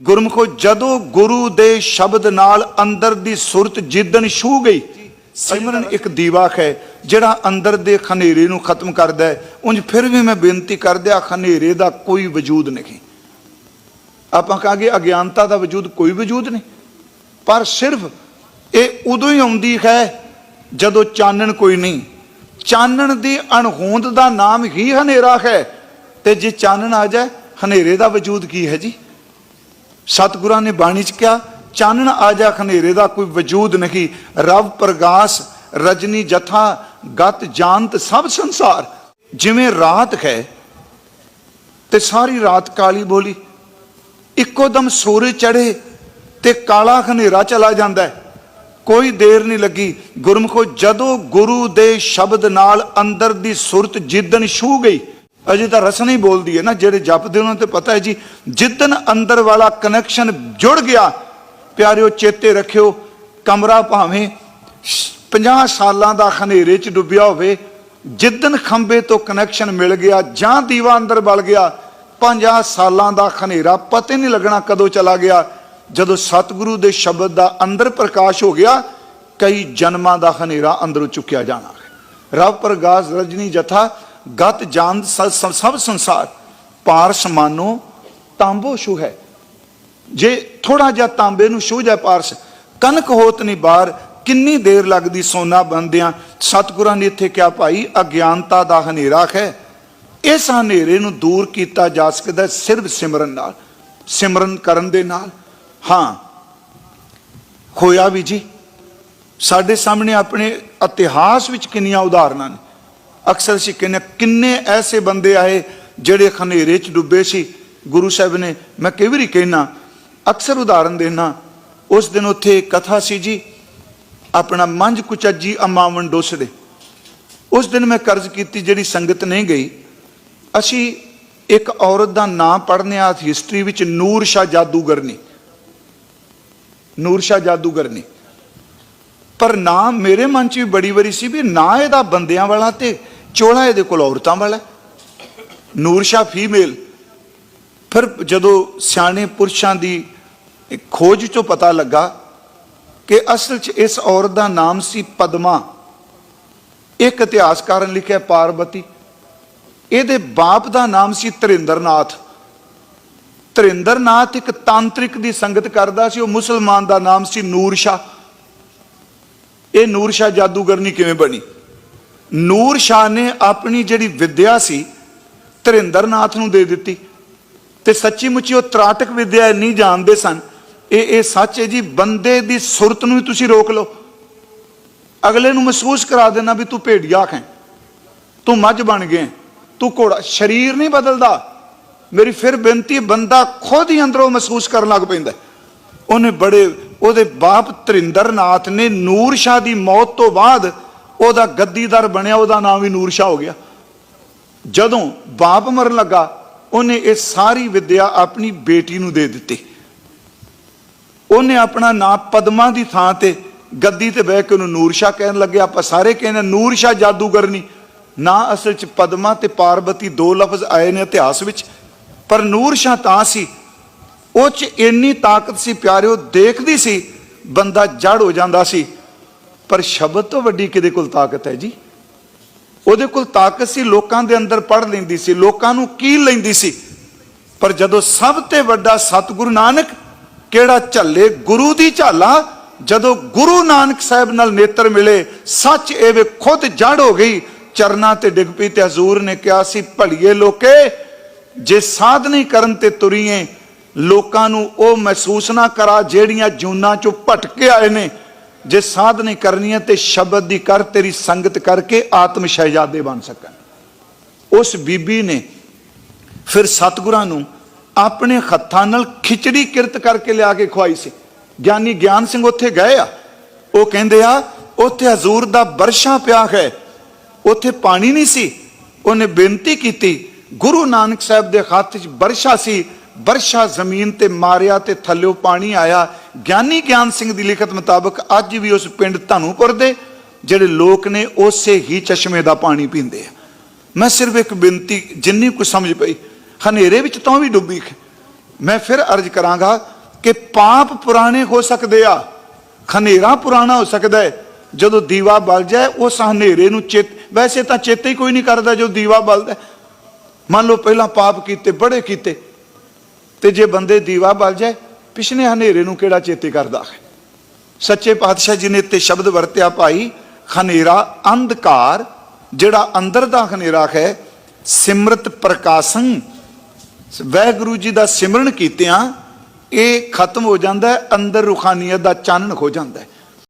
ਗੁਰਮੁਖੋ, ਜਦੋਂ ਗੁਰੂ ਦੇ ਸ਼ਬਦ ਨਾਲ ਅੰਦਰ ਦੀ ਸੁਰਤ ਜਿੱਦਣ ਛੂ ਗਈ, ਸਿਮਰਨ ਇੱਕ ਦੀਵਾ ਹੈ, ਜਿਹੜਾ ਅੰਦਰ ਦੇ ਖਨੇਰੇ ਨੂੰ ਖਤਮ ਕਰਦਾ ਹੈ। ਉਂਝ ਫਿਰ ਵੀ ਮੈਂ ਬੇਨਤੀ ਕਰਦਿਆ ਖਨੇਰੇ ਦਾ ਕੋਈ ਵਜੂਦ ਨਹੀਂ। ਆਪਾਂ ਕਹਾਂਗੇ ਅਗਿਆਨਤਾ ਦਾ ਵਜੂਦ ਕੋਈ ਵਜੂਦ ਨਹੀਂ। ਪਰ ਸਿਰਫ ਇਹ ਉਦੋਂ ਹੀ ਆਉਂਦੀ ਹੈ, ਜਦੋਂ ਚਾਨਣ ਕੋਈ ਨਹੀਂ। ਚਾਨਣ ਦੀ ਅਣਹੋਂਦ ਦਾ ਨਾਮ ਹੀ ਹਨੇਰਾ ਹੈ। ਤੇ ਜੇ ਚਾਨਣ ਆ ਜਾਏ, ਹਨੇਰੇ ਦਾ ਵਜੂਦ ਕੀ ਹੈ ਜੀ? ਸਤਿਗੁਰਾਂ ਨੇ ਬਾਣੀ ਚ ਕਿਹਾ, ਚਾਨਣ ਆ ਜਾ ਹਨੇਰੇ ਦਾ ਕੋਈ ਵਜੂਦ ਨਹੀਂ। ਰਵ, ਪ੍ਰਗਾਸ, ਰਜਨੀ, ਜਥਾ, ਗਤ ਜਾਣਤ ਸਭ ਸੰਸਾਰ। ਜਿਵੇਂ ਰਾਤ ਹੈ ਤੇ ਸਾਰੀ ਰਾਤ ਕਾਲੀ ਬੋਲੀ। ਇੱਕੋ ਦਮ ਸੂਰਜ ਚੜ੍ਹੇ ਤੇ ਕਾਲਾ ਖਨੇਰਾ ਚਲਾ ਜਾਂਦਾ ਹੈ। ਕੋਈ ਦੇਰ ਨਹੀਂ ਲੱਗੀ। ਗੁਰਮੁਖੋ, ਜਦੋਂ ਗੁਰੂ ਦੇ ਸ਼ਬਦ ਨਾਲ ਅੰਦਰ ਦੀ ਸੁਰਤ ਜਿੱਦਣ ਛੂ ਗਈ ਅਜੇ ਤਾਂ ਰਸ ਨਹੀਂ ਬੋਲਦੀ ਹੈ ਨਾ, ਜਿਹੜੇ ਜਪਦੇ ਉਹਨਾਂ ਤੇ ਪਤਾ ਹੈ ਜੀ, ਜਿੱਦਣ ਅੰਦਰ ਵਾਲਾ ਕਨੈਕਸ਼ਨ ਜੁੜ ਗਿਆ, ਪਿਆਰਿਓ ਚੇਤੇ ਰੱਖਿਓ, ਕਮਰਾ ਭਾਵੇਂ 50 ਸਾਲਾਂ ਦਾ ਹਨੇਰੇ 'ਚ ਡੁੱਬਿਆ ਹੋਵੇ, ਜਿੱਦਣ ਖੰਬੇ ਤੋਂ ਕਨੈਕਸ਼ਨ ਮਿਲ ਗਿਆ, ਜਾਂ ਦੀਵਾ ਅੰਦਰ ਬਲ ਗਿਆ 50 ਸਾਲਾਂ ਦਾ ਹਨੇਰਾ ਪਤਾ ਨਹੀਂ ਲੱਗਣਾ ਕਦੋਂ ਚਲਾ ਗਿਆ। ਜਦੋਂ ਸਤਿਗੁਰੂ ਦੇ ਸ਼ਬਦ ਦਾ ਅੰਦਰ ਪ੍ਰਕਾਸ਼ ਹੋ ਗਿਆ, ਕਈ ਜਨਮਾਂ ਦਾ ਹਨੇਰਾ ਅੰਦਰੋਂ ਚੁੱਕਿਆ ਜਾਣਾ ਹੈ। ਰਵ ਪ੍ਰਗਾਸ ਰਜਨੀ ਜਥਾ ਗਤ ਜਾਨ ਸਭ ਸੰਸਾਰ ਪਾਰਸ ਮਾਨੋ ਤਾਂਬੋ ਛੂ ਹੈ। ਜੇ ਥੋੜਾ ਜਿਹਾ ਤਾਂਬੇ ਨੂੰ ਛੂ ਜਾਏ ਪਾਰਸ ਕਨਕ ਹੋਤ ਨਹੀਂ ਬਾਹਰ ਕਿੰਨੀ ਦੇਰ ਲੱਗਦੀ ਸੋਨਾ ਬੰਦਿਆਂ? ਸਤਿਗੁਰਾਂ ਨੇ ਇੱਥੇ ਕਿਹਾ, ਭਾਈ, ਅਗਿਆਨਤਾ ਦਾ ਹਨੇਰਾ ਹੈ। ਇਸ ਹਨੇਰੇ ਨੂੰ ਦੂਰ ਕੀਤਾ ਜਾ ਸਕਦਾ ਹੈ ਸਿਰਫ ਸਿਮਰਨ ਨਾਲ। ਸਿਮਰਨ ਕਰਨ ਦੇ ਨਾਲ। ਹਾਂ। ਹੋਇਆ ਵੀ ਜੀ। ਸਾਡੇ ਸਾਹਮਣੇ ਆਪਣੇ ਇਤਿਹਾਸ ਵਿੱਚ ਕਿੰਨੀਆਂ ਉਦਾਹਰਨਾਂ ਨੇ। ਅਕਸਰ ਅਸੀਂ ਕਹਿੰਦੇ ਹਾਂ, ਕਿੰਨੇ ਐਸੇ ਬੰਦੇ ਆਏ ਜਿਹੜੇ ਹਨੇਰੇ 'ਚ ਡੁੱਬੇ ਸੀ ਗੁਰੂ ਸਾਹਿਬ ਨੇ। ਮੈਂ ਕਈ ਵਾਰੀ ਕਹਿਣਾ ਅਕਸਰ ਉਦਾਹਰਨ ਦੇਣਾ ਉਸ ਦਿਨ ਉੱਥੇ ਕਥਾ ਸੀ ਜੀ ਆਪਣਾ ਮੰਝ ਕੁਚੱਜੀ ਅਮਾਵਣ ਡੋਸੜੇ ਉਸ ਦਿਨ ਮੈਂ ਕਰਜ਼ ਕੀਤੀ ਜਿਹੜੀ ਸੰਗਤ ਨਹੀਂ ਗਈ ਅਸੀਂ ਇੱਕ ਔਰਤ ਦਾ ਨਾਮ ਪੜ੍ਹਨੇ ਆ ਹਿਸਟਰੀ ਵਿੱਚ ਨੂਰ ਸ਼ਾ ਜਾਦੂਗਰਨੀ। ਨੂਰ ਸ਼ਾ ਜਾਦੂਗਰਨੀ। ਪਰ ਨਾਮ ਮੇਰੇ ਮਨ 'ਚ ਵੀ ਬੜੀ ਵਾਰੀ ਸੀ ਵੀ ਨਾ ਇਹਦਾ ਬੰਦਿਆਂ ਵਾਲਾ ਤੇ ਚੋਲਾ ਇਹਦੇ ਕੋਲ ਔਰਤਾਂ ਵਾਲਾ ਨੂਰ ਸ਼ਾ ਫੀਮੇਲ। ਫਿਰ ਜਦੋਂ ਸਿਆਣੇ ਪੁਰਸ਼ਾਂ ਦੀ ਖੋਜ ਚੋਂ ਪਤਾ ਲੱਗਾ ਕਿ ਅਸਲ 'ਚ ਇਸ ਔਰਤ ਦਾ ਨਾਮ ਸੀ ਪਦਮਾ। ਇੱਕ ਇਤਿਹਾਸਕਾਰ ਨੇ ਲਿਖਿਆ ਪਾਰਵਤੀ ਇਹਦੇ ਬਾਪ ਦਾ ਨਾਮ ਸੀ ਤਰਿੰਦਰਨਾਥ। ਤਰਿੰਦਰਨਾਥ ਇੱਕ ਤਾਂਤਰਿਕ ਦੀ ਸੰਗਤ ਕਰਦਾ ਸੀ, ਉਹ ਮੁਸਲਮਾਨ ਦਾ ਨਾਮ ਸੀ ਨੂਰ ਸ਼ਾ ਇਹ ਨੂਰ ਸ਼ਾ ਜਾਦੂਗਰਨੀ ਕਿਵੇਂ ਬਣੀ? ਨੂਰ ਸ਼ਾਹ ਨੇ ਆਪਣੀ ਜਿਹੜੀ ਵਿਦਿਆ ਸੀ ਤਰਿੰਦਰਨਾਥ ਨੂੰ ਦੇ ਦਿੱਤੀ। ਤੇ ਸੱਚੀ ਮੁੱਚੀ ਉਹ ਤਰਾਟਕ ਵਿਦਿਆ ਨਹੀਂ ਜਾਣਦੇ ਸਨ, ਇਹ ਇਹ ਸੱਚ ਹੈ ਜੀ, ਬੰਦੇ ਦੀ ਸੁਰਤ ਨੂੰ ਵੀ ਤੁਸੀਂ ਰੋਕ ਲਓ। ਅਗਲੇ ਨੂੰ ਮਹਿਸੂਸ ਕਰਾ ਦੇਣਾ ਵੀ ਤੂੰ ਭੇੜੀਆ ਹੈ। ਤੂੰ ਮੱਝ ਬਣ ਗਿਆ ਤੂੰ ਘੋੜਾ, ਸਰੀਰ ਨਹੀਂ ਬਦਲਦਾ। ਮੇਰੀ ਫਿਰ ਬੇਨਤੀ ਬੰਦਾ ਖੁਦ ਹੀ ਅੰਦਰੋਂ ਮਹਿਸੂਸ ਕਰਨ ਲੱਗ ਪੈਂਦਾ ਉਹਨੇ ਬੜੇ, ਉਹਦੇ ਬਾਪ ਤਰਿੰਦਰਨਾਥ ਨੇ ਨੂਰ ਸ਼ਾਹ ਦੀ ਮੌਤ ਤੋਂ ਬਾਅਦ ਉਹਦਾ ਗੱਦੀਦਾਰ ਬਣਿਆ, ਉਹਦਾ ਨਾਮ ਵੀ ਨੂਰ ਸ਼ਾਹ ਹੋ ਗਿਆ। ਜਦੋਂ ਬਾਪ ਮਰਨ ਲੱਗਾ, ਉਹਨੇ ਇਹ ਸਾਰੀ ਵਿੱਦਿਆ ਆਪਣੀ ਬੇਟੀ ਨੂੰ ਦੇ ਦਿੱਤੀ। ਉਹਨੇ ਆਪਣਾ ਨਾਮ ਪਦਮਾ ਦੀ ਥਾਂ ਤੇ ਗੱਦੀ ਤੇ ਬਹਿ ਕੇ ਉਹਨੂੰ ਨੂਰ ਸ਼ਾਹ ਕਹਿਣ ਲੱਗੇ। ਆਪਾਂ ਸਾਰੇ ਕਹਿੰਦੇ ਨੂਰ ਸ਼ਾਹ ਜਾਦੂਗਰਨੀ ਨਾ ਅਸਲ ਚ ਪਦਮਾ ਤੇ ਪਾਰਬਤੀ ਦੋ ਲਫ਼ਜ਼ ਆਏ ਨੇ ਇਤਿਹਾਸ ਵਿੱਚ, ਪਰ ਨੂਰ ਸ਼ਾਹ ਤਾਂ ਸੀ। ਉਹ ਚ ਇੰਨੀ ਤਾਕਤ ਸੀ, ਪਿਆਰਿਓ, ਦੇਖਦੀ ਸੀ, ਬੰਦਾ ਜੜ ਹੋ ਜਾਂਦਾ ਸੀ। ਪਰ ਸ਼ਬਦ ਤੋਂ ਵੱਡੀ ਕਿਹਦੇ ਕੋਲ ਤਾਕਤ ਹੈ ਜੀ? ਉਹਦੇ ਕੋਲ ਤਾਕਤ ਸੀ, ਲੋਕਾਂ ਦੇ ਅੰਦਰ ਪੜ ਲੈਂਦੀ ਸੀ, ਲੋਕਾਂ ਨੂੰ ਕੀ ਲੈਂਦੀ ਸੀ? ਪਰ ਜਦੋਂ ਸਭ ਤੇ ਵੱਡਾ ਸਤਿਗੁਰੂ ਨਾਨਕ, ਕਿਹੜਾ ਝੱਲੇ? ਗੁਰੂ ਦੀ ਝਾਲਾ? ਜਦੋਂ ਗੁਰੂ ਨਾਨਕ ਸਾਹਿਬ ਨਾਲ ਨੇਤਰ ਮਿਲੇ, ਸੱਚ ਇਹ ਖੁਦ ਜੜ ਹੋ ਗਈ। ਚਰਨਾਂ ਤੇ ਡਿੱਗ ਪਈ ਤੇ ਹਜ਼ੂਰ ਨੇ ਕਿਹਾ ਸੀ, ਭਲੀਏ ਲੋਕੇ, ਜੇ ਸਾਧ ਨਹੀਂ ਕਰਨ ਤੇ ਤੁਰੀਏ, ਲੋਕਾਂ ਨੂੰ ਉਹ ਮਹਿਸੂਸ ਨਾ ਕਰਾ, ਜਿਹੜੀਆਂ ਜੂਨਾਂ ਚੋਂ ਭਟਕੇ ਆਏ ਨੇ। ਜੇ ਸਾਧ ਕਰਨੀ ਹੈ ਤੇ ਸ਼ਬਦ ਦੀ ਕਰ ਤੇਰੀ ਸੰਗਤ ਕਰਕੇ ਆਤਮ ਸ਼ਹਿਜ਼ਾਦੇ ਬਣ ਸਕਣ। ਉਸ ਬੀਬੀ ਨੇ ਫਿਰ ਸਤਿਗੁਰਾਂ ਨੂੰ ਆਪਣੇ ਹੱਥਾਂ ਨਾਲ ਖਿਚੜੀ ਕਿਰਤ ਕਰਕੇ ਲਿਆ ਕੇ ਖਵਾਈ ਸੀ। ਗਿਆਨੀ ਗਿਆਨ ਸਿੰਘ ਉੱਥੇ ਗਏ ਆ। ਉਹ ਕਹਿੰਦੇ ਆ, ਉੱਥੇ ਹਜ਼ੂਰ ਦਾ ਬਰਸ਼ਾ ਪਿਆ ਹੈ। ਉੱਥੇ ਪਾਣੀ ਨਹੀਂ ਸੀ। ਉਹਨੇ ਬੇਨਤੀ ਕੀਤੀ, ਗੁਰੂ ਨਾਨਕ ਸਾਹਿਬ ਦੇ ਹੱਥ 'ਚ ਬਰਸ਼ਾ ਸੀ। ਬਰਸ਼ਾ ਜ਼ਮੀਨ ਤੇ ਮਾਰਿਆ ਤੇ ਥੱਲਿਓ ਪਾਣੀ ਆਇਆ। ਗਿਆਨੀ ਗਿਆਨ ਸਿੰਘ ਦੀ ਲਿਖਤ ਮੁਤਾਬਕ ਅੱਜ ਵੀ ਉਸ ਪਿੰਡ ਧਨੂਪੁਰ ਦੇ, ਜਿਹੜੇ ਲੋਕ ਨੇ, ਉਸੇ ਹੀ ਚਸ਼ਮੇ ਦਾ ਪਾਣੀ ਪੀਂਦੇ ਆ। ਮੈਂ ਸਿਰਫ ਇੱਕ ਬੇਨਤੀ ਜਿੰਨੀ ਕੁ ਸਮਝ ਪਈ, ਹਨੇਰੇ ਵਿੱਚ ਤਾਂ ਵੀ ਡੁੱਬੀ ਮੈਂ ਫਿਰ ਅਰਜ਼ ਕਰਾਂਗਾ ਕਿ ਪਾਪ ਪੁਰਾਣੇ ਹੋ ਸਕਦੇ ਆ, ਹਨੇਰਾ ਪੁਰਾਣਾ ਹੋ ਸਕਦਾ ਹੈ। ਜਦੋਂ ਦੀਵਾ ਬਲ ਜਾਏ, ਉਸ ਹਨੇਰੇ ਨੂੰ ਚੇਤ, ਵੈਸੇ ਤਾਂ ਚੇਤੇ ਹੀ ਕੋਈ ਨਹੀਂ ਕਰਦਾ ਜੋ ਦੀਵਾ ਬਲਦਾ। ਮੰਨ ਲਓ ਪਹਿਲਾਂ ਪਾਪ ਕੀਤੇ, ਬੜੇ ਕੀਤੇ। ਤੇ ਜੇ ਬੰਦੇ ਦੀਵਾ ਬਲ ਜਾਏ ਪਿਛਲੇ ਹਨੇਰੇ ਨੂੰ ਕਿਹੜਾ ਚੇਤੇ ਕਰਦਾ ਹੈ? ਸੱਚੇ ਪਾਤਸ਼ਾਹ ਜੀ ਨੇ ਤੇ ਸ਼ਬਦ ਵਰਤਿਆ ਭਾਈ ਖਨੇਰਾ ਅੰਧਕਾਰ, ਜਿਹੜਾ ਅੰਦਰ ਦਾ ਖਨੇਰਾ ਹੈ, ਸਿਮਰਤ ਪ੍ਰਕਾਸ਼ੰ। ਵਾਹਿਗੁਰੂ ਜੀ ਦਾ ਸਿਮਰਨ ਕੀਤਿਆਂ ਇਹ ਖਤਮ ਹੋ ਜਾਂਦਾ ਅੰਦਰ ਰੁਖਾਨੀਅਤ ਦਾ ਚਾਨਣ ਹੋ ਜਾਂਦਾ